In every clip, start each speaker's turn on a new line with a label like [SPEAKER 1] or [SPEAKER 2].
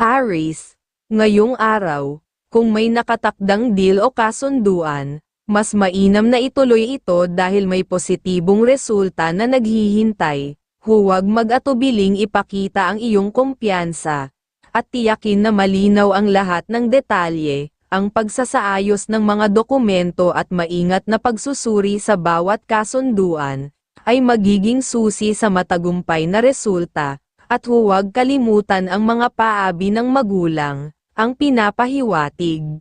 [SPEAKER 1] Aris, ngayong araw, kung may nakatakdang deal o kasunduan, mas mainam na ituloy ito dahil may positibong resulta na naghihintay. Huwag mag-atubiling ipakita ang iyong kumpiyansa, at tiyakin na malinaw ang lahat ng detalye, ang pagsasaayos ng mga dokumento at maingat na pagsusuri sa bawat kasunduan, ay magiging susi sa matagumpay na resulta, at huwag kalimutan ang mga paabi ng magulang, ang pinapahiwatig.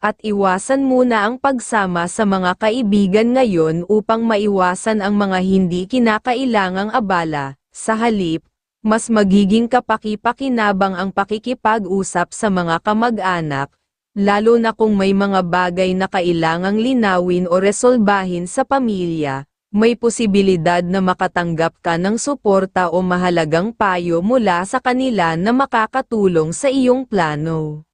[SPEAKER 1] At iwasan muna ang pagsama sa mga kaibigan ngayon upang maiwasan ang mga hindi kinakailangang abala, sa halip, mas magiging kapaki-pakinabang ang pakikipag-usap sa mga kamag-anak, lalo na kung may mga bagay na kailangang linawin o resolbahin sa pamilya, may posibilidad na makatanggap ka ng suporta o mahalagang payo mula sa kanila na makakatulong sa iyong plano.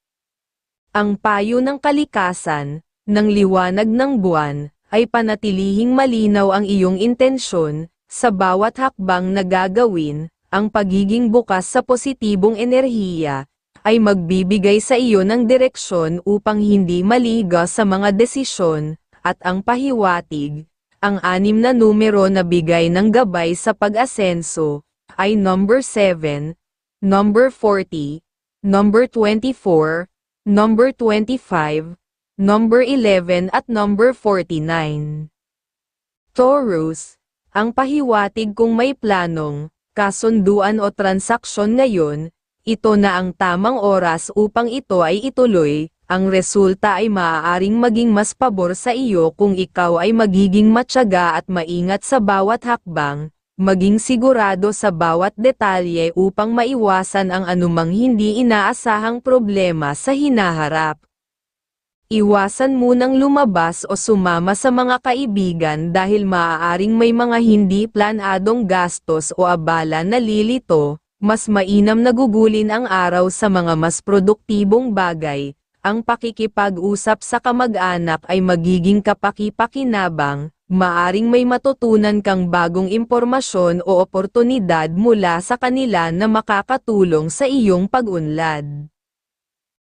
[SPEAKER 1] Ang payo ng kalikasan, ng liwanag ng buwan, ay panatilihing malinaw ang iyong intensyon, sa bawat hakbang na gagawin, ang pagiging bukas sa positibong enerhiya, ay magbibigay sa iyo ng direksyon upang hindi maliga sa mga desisyon, at ang pahiwatig, ang anim na numero na bigay ng gabay sa pag-asenso, ay number 7, number 40, number 24, number 25, number 11 at number 49. Taurus, ang pahiwatig kung may planong, kasunduan o transaksyon ngayon, ito na ang tamang oras upang ito ay ituloy, ang resulta ay maaaring maging mas pabor sa iyo kung ikaw ay magiging matyaga at maingat sa bawat hakbang, maging sigurado sa bawat detalye upang maiwasan ang anumang hindi inaasahang problema sa hinaharap. Iwasan munang lumabas o sumama sa mga kaibigan dahil maaaring may mga hindi planadong gastos o abala na lilito, mas mainam na gugulin ang araw sa mga mas produktibong bagay, ang pakikipag-usap sa kamag-anak ay magiging kapaki-pakinabang, maaring may matutunan kang bagong impormasyon o oportunidad mula sa kanila na makakatulong sa iyong pag-unlad.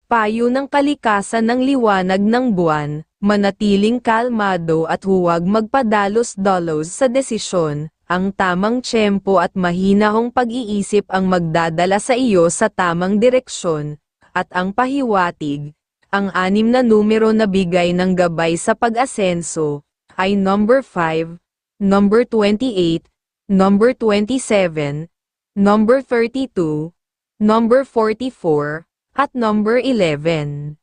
[SPEAKER 1] Payo ng kalikasan ng liwanag ng buwan, manatiling kalmado at huwag magpadalos-dalos sa desisyon, ang tamang tiyempo at mahinahong pag-iisip ang magdadala sa iyo sa tamang direksyon, at ang pahiwatig, ang anim na numero na bigay ng gabay sa pag-asenso, ay number 5, number 28, number 27, number 32, number 44, at number 11.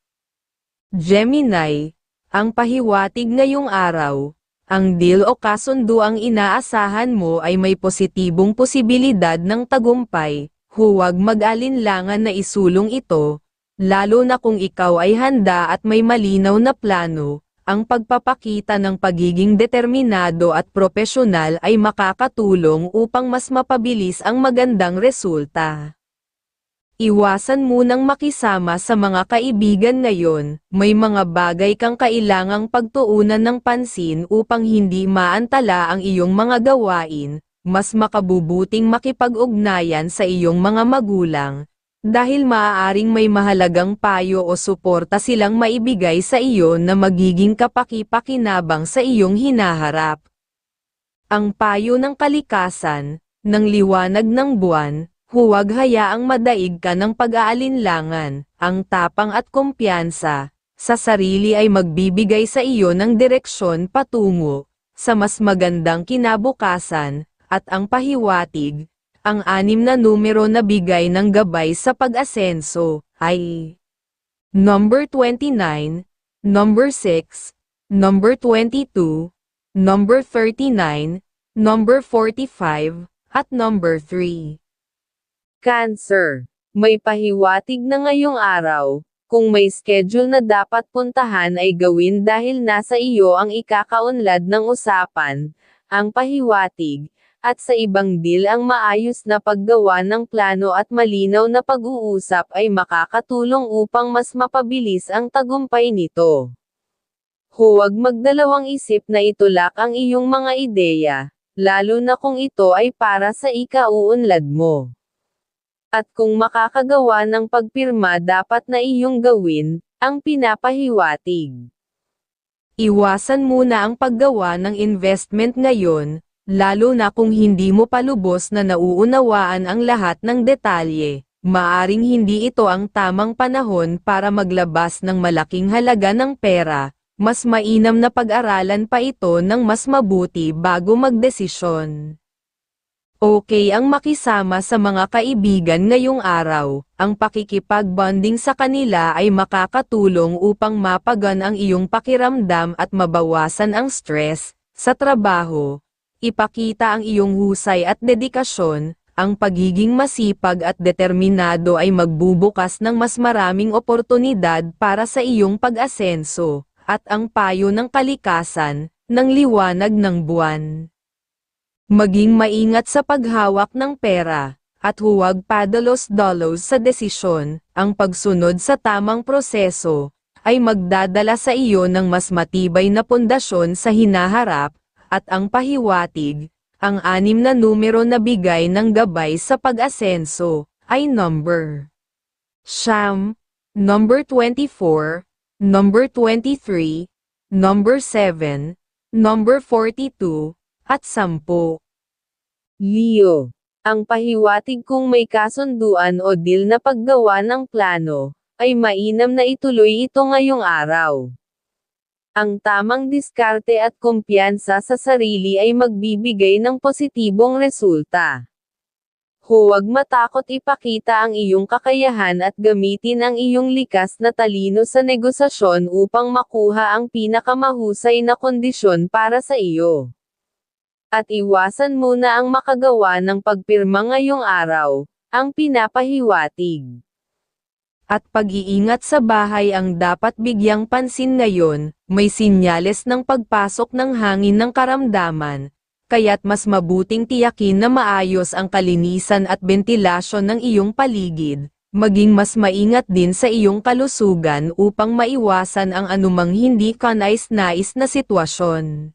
[SPEAKER 1] Gemini, ang pahiwatig ngayong araw, ang deal o kasundo ang inaasahan mo ay may positibong posibilidad ng tagumpay, huwag mag-alinlangan na isulong ito, lalo na kung ikaw ay handa at may malinaw na plano, ang pagpapakita ng pagiging determinado at propesyonal ay makakatulong upang mas mapabilis ang magandang resulta. Iwasan munang makisama sa mga kaibigan ngayon, may mga bagay kang kailangang pagtuunan ng pansin upang hindi maantala ang iyong mga gawain, mas makabubuting makipag-ugnayan sa iyong mga magulang, dahil maaaring may mahalagang payo o suporta silang maibigay sa iyo na magiging kapaki-pakinabang sa iyong hinaharap. Ang payo ng kalikasan, ng liwanag ng buwan, Huwag hayaang madaig ka ng pag-aalinlangan, ang tapang at kumpiyansa, sa sarili ay magbibigay sa iyo ng direksyon patungo, sa mas magandang kinabukasan, at ang pahiwatig, ang anim na numero na bigay ng gabay sa pag-asenso, ay Number 29, Number 6, Number 22, Number 39, Number 45, at Number 3. Cancer. May pahiwatig na ngayong araw, kung may schedule na dapat puntahan ay gawin dahil nasa iyo ang ikakaunlad ng usapan, ang pahiwatig, at sa ibang deal ang maayos na paggawa ng plano at malinaw na pag-uusap ay makakatulong upang mas mapabilis ang tagumpay nito. Huwag magdalawang isip na itulak ang iyong mga ideya, lalo na kung ito ay para sa ikauunlad mo.
[SPEAKER 2] At kung makakagawa ng pagpirma dapat na iyong gawin, ang pinapahiwatig.
[SPEAKER 1] Iwasan muna ang paggawa ng investment ngayon, lalo na kung hindi mo palubos na nauunawaan ang lahat ng detalye. Maaring hindi ito ang tamang panahon para maglabas ng malaking halaga ng pera, mas mainam na pag-aralan pa ito ng mas mabuti bago magdesisyon. Okay ang makisama sa mga kaibigan ngayong araw, ang pakikipag-bonding sa kanila ay makakatulong upang mapagan ang iyong pakiramdam at mabawasan ang stress, sa trabaho, ipakita ang iyong husay at dedikasyon, ang pagiging masipag at determinado ay magbubukas ng mas maraming oportunidad para sa iyong pag-asenso, at ang payo ng kalikasan, ng liwanag ng buwan. Maging maingat sa paghawak ng pera, at huwag padalos-dalos sa desisyon, ang pagsunod sa tamang proseso, ay magdadala sa iyo ng mas matibay na pundasyon sa hinaharap, at ang pahiwatig, ang anim na numero na bigay ng gabay sa pag-asenso, ay number. Siyam, number 24, number 23, number 7, number 42, at 10.
[SPEAKER 2] Leo. Ang pahiwatig kung may kasunduan o deal na paggawa ng plano, ay mainam na ituloy ito ngayong araw. Ang tamang diskarte at kumpiyansa sa sarili ay magbibigay ng positibong resulta. Huwag matakot ipakita ang iyong kakayahan at gamitin ang iyong likas na talino sa negosasyon upang makuha ang pinakamahusay na kondisyon para sa iyo. At iwasan muna ang makagawa ng pagpirma ngayong araw, ang pinapahiwatig.
[SPEAKER 1] At pag-iingat sa bahay ang dapat bigyang pansin ngayon, may sinyales ng pagpasok ng hangin ng karamdaman, kaya't mas mabuting tiyakin na maayos ang kalinisan at bentilasyon ng iyong paligid, maging mas maingat din sa iyong kalusugan upang maiwasan ang anumang hindi kanais-nais na sitwasyon.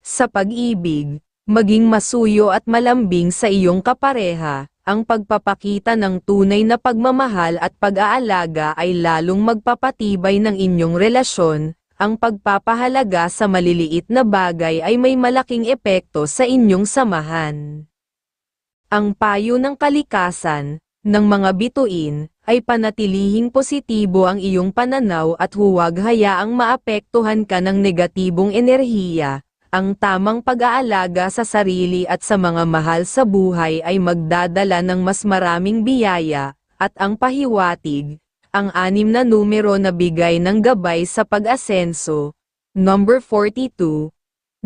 [SPEAKER 1] Sa pag-ibig, maging masuyo at malambing sa iyong kapareha, ang pagpapakita ng tunay na pagmamahal at pag-aalaga ay lalong magpapatibay ng inyong relasyon, ang pagpapahalaga sa maliliit na bagay ay may malaking epekto sa inyong samahan. Ang payo ng kalikasan, ng mga bituin, ay panatilihing positibo ang iyong pananaw at huwag hayaang maapektuhan ka ng negatibong enerhiya, ang tamang pag-aalaga sa sarili at sa mga mahal sa buhay ay magdadala ng mas maraming biyaya, at ang pahiwatig, ang anim na numero na bigay ng gabay sa pag-asenso, number 42,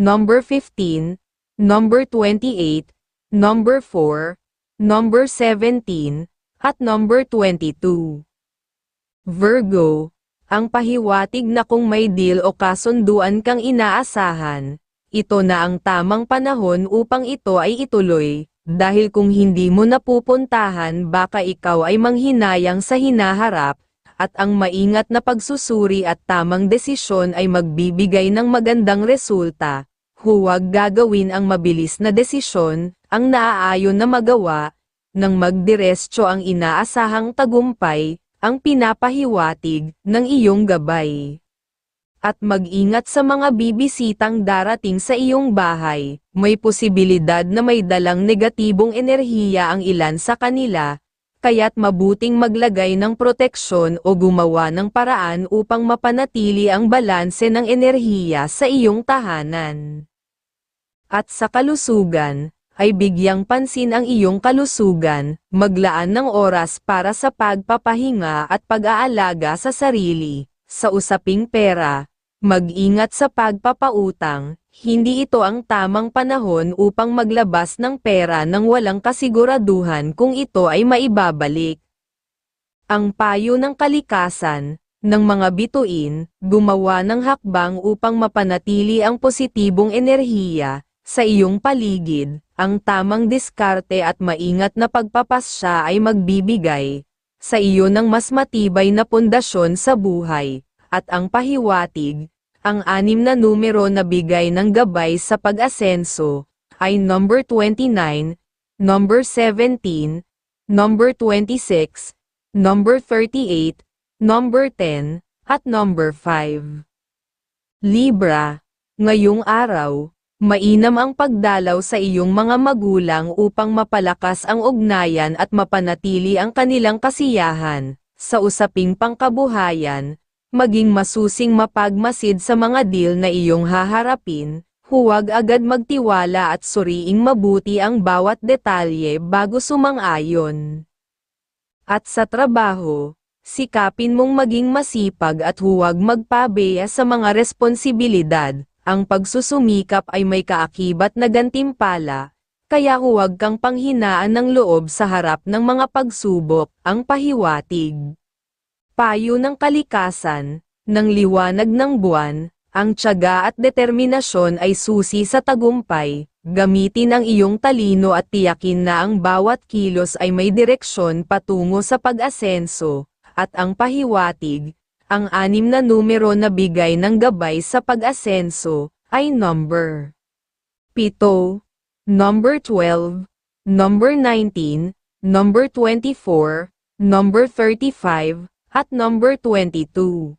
[SPEAKER 1] number 15, number 28, number 4, number 17, at number 22. Virgo, ang pahiwatig na kung may deal o kasunduan kang inaasahan, ito na ang tamang panahon upang ito ay ituloy, dahil kung hindi mo napupuntahan baka ikaw ay manghinayang sa hinaharap, at ang maingat na pagsusuri at tamang desisyon ay magbibigay ng magandang resulta. Huwag gagawin ang mabilis na desisyon, ang naaayon na magawa, nang magdirestyo ang inaasahang tagumpay, ang pinapahiwatig ng iyong gabay. At mag-ingat sa mga bibisitang darating sa iyong bahay, may posibilidad na may dalang negatibong enerhiya ang ilan sa kanila, kaya't mabuting maglagay ng proteksyon o gumawa ng paraan upang mapanatili ang balanse ng enerhiya sa iyong tahanan. At sa kalusugan, ay bigyang pansin ang iyong kalusugan, maglaan ng oras para sa pagpapahinga at pag-aalaga sa sarili, sa usaping pera, mag-ingat sa pagpapautang, hindi ito ang tamang panahon upang maglabas ng pera nang walang kasiguraduhan kung ito ay maibabalik. Ang payo ng kalikasan, ng mga bituin, gumawa ng hakbang upang mapanatili ang positibong enerhiya, sa iyong paligid, ang tamang diskarte at maingat na pagpapasya ay magbibigay, sa iyo ng mas matibay na pundasyon sa buhay, at ang pahiwatig, ang anim na numero na bigay ng gabay sa pag-asenso, ay number 29, number 17, number 26, number 38, number 10, at number 5. Libra, ngayong araw, mainam ang pagdalaw sa iyong mga magulang upang mapalakas ang ugnayan at mapanatili ang kanilang kasiyahan, sa usaping pangkabuhayan, maging masusing mapagmasid sa mga deal na iyong haharapin, huwag agad magtiwala at suriing mabuti ang bawat detalye bago sumang-ayon. At sa trabaho, sikapin mong maging masipag at huwag magpabeya sa mga responsibilidad, ang pagsusumikap ay may kaakibat na gantimpala, kaya huwag kang panghinaan ng loob sa harap ng mga pagsubok, ang pahiwatig. Payo ng kalikasan, ng liwanag ng buwan, ang tiyaga at determinasyon ay susi sa tagumpay, gamitin ang iyong talino at tiyakin na ang bawat kilos ay may direksyon patungo sa pag-asenso, at ang pahiwatig, ang anim na numero na bigay ng gabay sa pag-asenso, ay number 7, number 12, number 19, number 24, number 35, at number 22.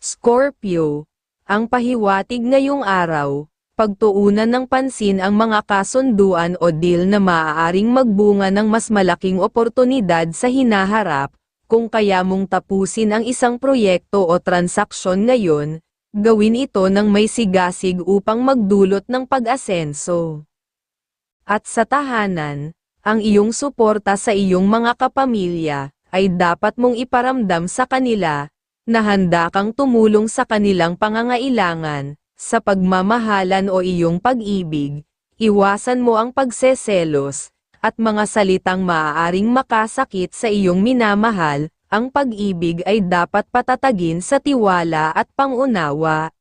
[SPEAKER 1] Scorpio, ang pahiwatig ngayong araw, pagtuunan ng pansin ang mga kasunduan o deal na maaaring magbunga ng mas malaking oportunidad sa hinaharap, kung kaya mong tapusin ang isang proyekto o transaksyon ngayon, gawin ito ng may sigasig upang magdulot ng pag-asenso. At sa tahanan, ang iyong suporta sa iyong mga kapamilya, ay dapat mong iparamdam sa kanila, na handa kang tumulong sa kanilang pangangailangan, sa pagmamahalan o iyong pag-ibig, iwasan mo ang pagseselos, at mga salitang maaaring makasakit sa iyong minamahal, ang pag-ibig ay dapat patatagin sa tiwala at pangunawa.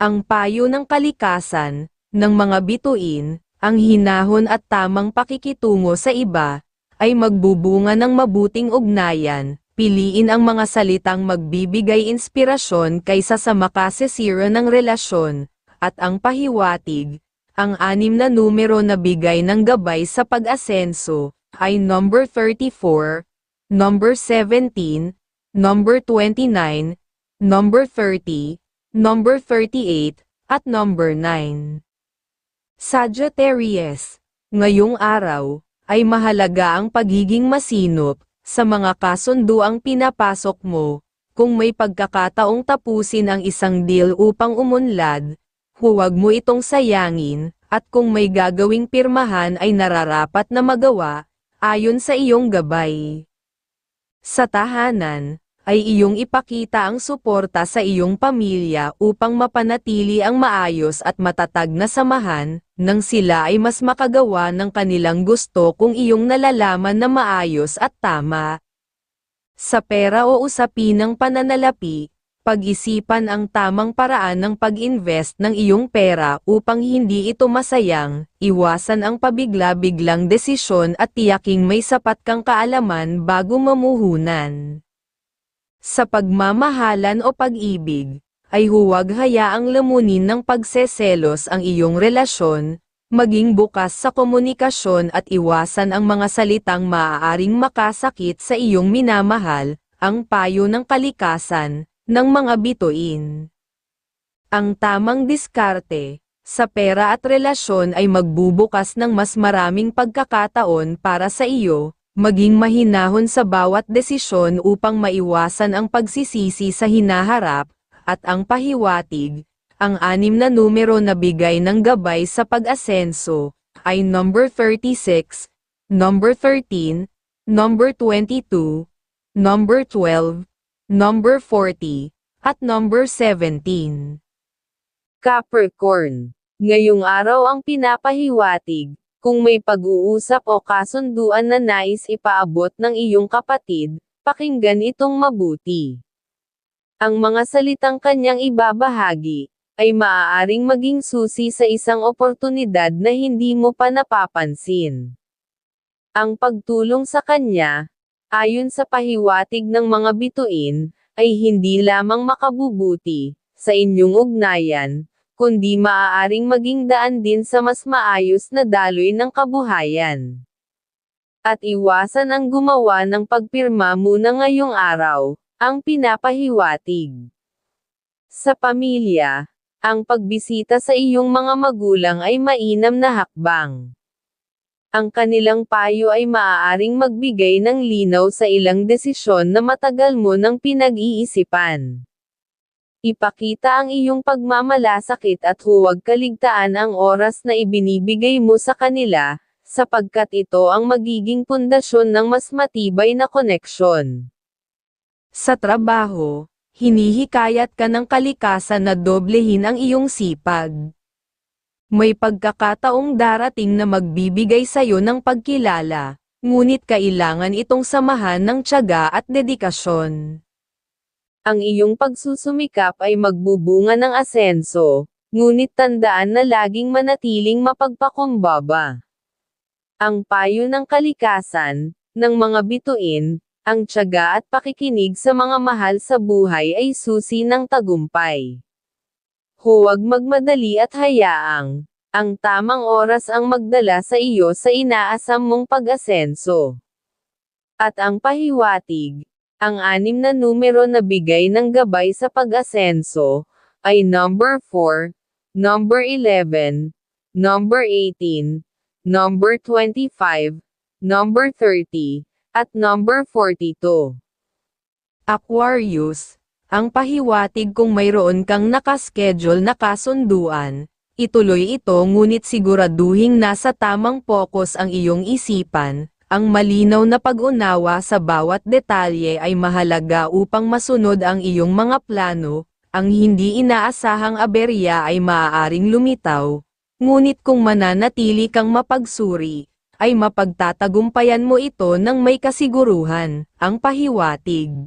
[SPEAKER 1] Ang payo ng kalikasan, ng mga bituin, ang hinahon at tamang pakikitungo sa iba, ay magbubunga ng mabuting ugnayan, piliin ang mga salitang magbibigay inspirasyon kaysa sa makasisira ng relasyon, at ang pahiwatig, ang anim na numero na bigay ng gabay sa pag-asenso, ay number 34, number 17, number 29, number 30, number 38, at number 9. Sagittarius, ngayong araw, ay mahalaga ang pagiging masinop, sa mga kasunduang pinapasok mo, kung may pagkakataong tapusin ang isang deal upang umunlad, huwag mo itong sayangin, at kung may gagawing pirmahan ay nararapat na magawa, ayon sa iyong gabay. Sa tahanan, ay iyong ipakita ang suporta sa iyong pamilya upang mapanatili ang maayos at matatag na samahan, nang sila ay mas makagawa ng kanilang gusto kung iyong nalalaman na maayos at tama. Sa pera o usapin ng pananalapi, pag-isipan ang tamang paraan ng pag-invest ng iyong pera upang hindi ito masayang, iwasan ang pabigla-biglang desisyon at tiyaking may sapat kang kaalaman bago mamuhunan. Sa pagmamahalan o pag-ibig, ay huwag hayaang lamunin ng pagseselos ang iyong relasyon, maging bukas sa komunikasyon at iwasan ang mga salitang maaaring makasakit sa iyong minamahal, ang payo ng kalikasan, ng mga bituin. Ang tamang diskarte, sa pera at relasyon ay magbubukas ng mas maraming pagkakataon para sa iyo, maging mahinahon sa bawat desisyon upang maiwasan ang pagsisisi sa hinaharap, at ang pahiwatig, ang anim na numero na bigay ng gabay sa pag-asenso, ay number 36, number 13, number 22, number 12, number 40, at number 17.
[SPEAKER 2] Capricorn. Ngayong araw ang pinapahiwatig, kung may pag-uusap o kasunduan na nais ipaabot ng iyong kapatid, pakinggan itong mabuti. Ang mga salitang kanyang ibabahagi, ay maaaring maging susi sa isang oportunidad na hindi mo pa napapansin. Ang pagtulong sa kanya, ayon sa pahiwatig ng mga bituin, ay hindi lamang makabubuti sa inyong ugnayan, kundi maaaring maging daan din sa mas maayos na daloy ng kabuhayan. At iwasan ang gumawa ng pagpirma muna ngayong araw, ang pinapahiwatig. Sa pamilya, ang pagbisita sa iyong mga magulang ay mainam na hakbang. Ang kanilang payo ay maaaring magbigay ng linaw sa ilang desisyon na matagal mo nang pinag-iisipan. Ipakita ang iyong pagmamalasakit at huwag kaligtaan ang oras na ibinibigay mo sa kanila, sapagkat ito ang magiging pundasyon ng mas matibay na koneksyon.
[SPEAKER 1] Sa trabaho, hinihikayat ka ng kalikasan na doblehin ang iyong sipag. May pagkakataong darating na magbibigay sa'yo ng pagkilala, ngunit kailangan itong samahan ng tiyaga at dedikasyon.
[SPEAKER 2] Ang iyong pagsusumikap ay magbubunga ng asenso, ngunit tandaan na laging manatiling mapagpakumbaba. Ang payo ng kalikasan, ng mga bituin, ang tiyaga at pakikinig sa mga mahal sa buhay ay susi ng tagumpay. Huwag magmadali at hayaang, ang tamang oras ang magdala sa iyo sa inaasam mong pag-asenso. At ang pahiwatig, ang anim na numero na bigay ng gabay sa pag-asenso, ay number 4, number 11, number 18, number 25, number 30, at number 42.
[SPEAKER 1] Aquarius, ang pahiwatig kung mayroon kang nakaschedule na kasunduan, ituloy ito ngunit siguraduhing nasa tamang focus ang iyong isipan, ang malinaw na pag-unawa sa bawat detalye ay mahalaga upang masunod ang iyong mga plano, ang hindi inaasahang aberya ay maaaring lumitaw, ngunit kung mananatili kang mapagsuri, ay mapagtatagumpayan mo ito ng may kasiguruhan, ang pahiwatig.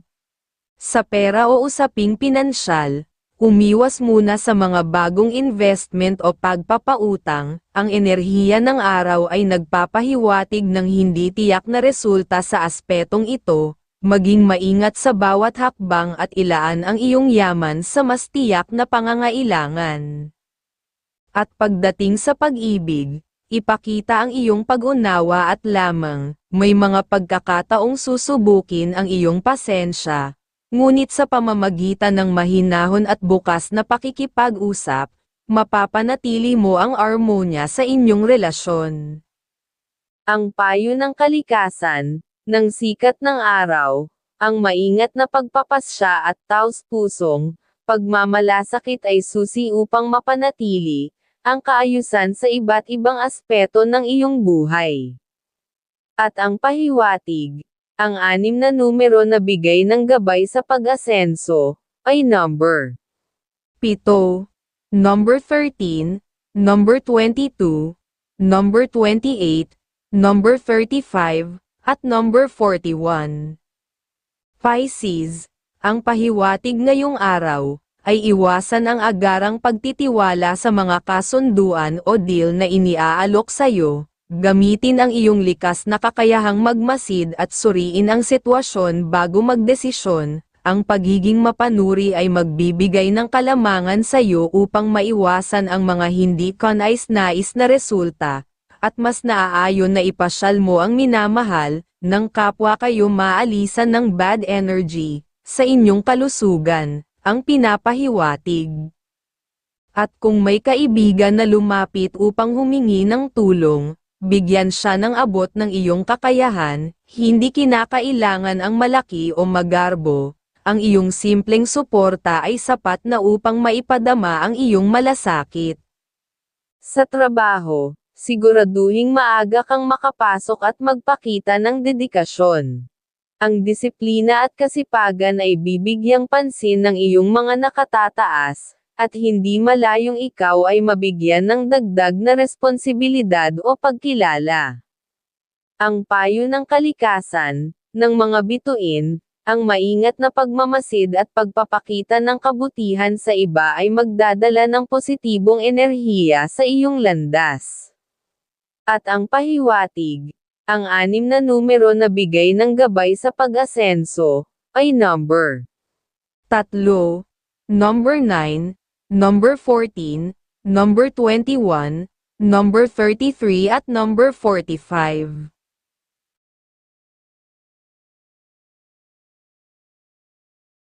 [SPEAKER 1] Sa pera o usaping pinansyal, umiwas muna sa mga bagong investment o pagpapautang, ang enerhiya ng araw ay nagpapahiwatig ng hindi tiyak na resulta sa aspetong ito, maging maingat sa bawat hakbang at ilaan ang iyong yaman sa mas tiyak na pangangailangan. At pagdating sa pag-ibig, ipakita ang iyong pag-unawa at lamang, may mga pagkakataong susubukin ang iyong pasensya, ngunit sa pamamagitan ng mahinahon at bukas na pakikipag-usap, mapapanatili mo ang armonya sa inyong relasyon.
[SPEAKER 2] Ang payo ng kalikasan, ng sikat ng araw, ang maingat na pagpapasya at taos pusong, pagmamalasakit ay susi upang mapanatili, ang kaayusan sa iba't ibang aspeto ng iyong buhay. At ang pahiwatig, ang anim na numero na bigay ng gabay sa pag-asenso, ay number
[SPEAKER 1] Pito, number 13, number 22, number 28, number 35, at number 41. Pisces, ang pahiwatig ngayong araw, ay iwasan ang agarang pagtitiwala sa mga kasunduan o deal na iniaalok sa'yo, gamitin ang iyong likas na kakayahang magmasid at suriin ang sitwasyon bago magdesisyon, ang pagiging mapanuri ay magbibigay ng kalamangan sa iyo upang maiwasan ang mga hindi kanais-nais na resulta, at mas naaayon na ipasyal mo ang minamahal, ng kapwa kayo maalisan ng bad energy, sa inyong kalusugan, ang pinapahiwatig. At kung may kaibigan na lumapit upang humingi ng tulong, bigyan siya ng abot ng iyong kakayahan, hindi kinakailangan ang malaki o magarbo, ang iyong simpleng suporta ay sapat na upang maipadama ang iyong malasakit.
[SPEAKER 2] Sa trabaho, siguraduhing maaga kang makapasok at magpakita ng dedikasyon. Ang disiplina at kasipagan ay bibigyang pansin ng iyong mga nakatataas, at hindi malayong ikaw ay mabigyan ng dagdag na responsibilidad o pagkilala. Ang payo ng kalikasan, ng mga bituin, ang maingat na pagmamasid at pagpapakita ng kabutihan sa iba ay magdadala ng positibong enerhiya sa iyong landas. At ang pahiwatig, ang anim na numero na bigay ng gabay sa pag-asenso, ay number
[SPEAKER 1] Tatlo, number 9, number 14, number 21, number 33 at number 45.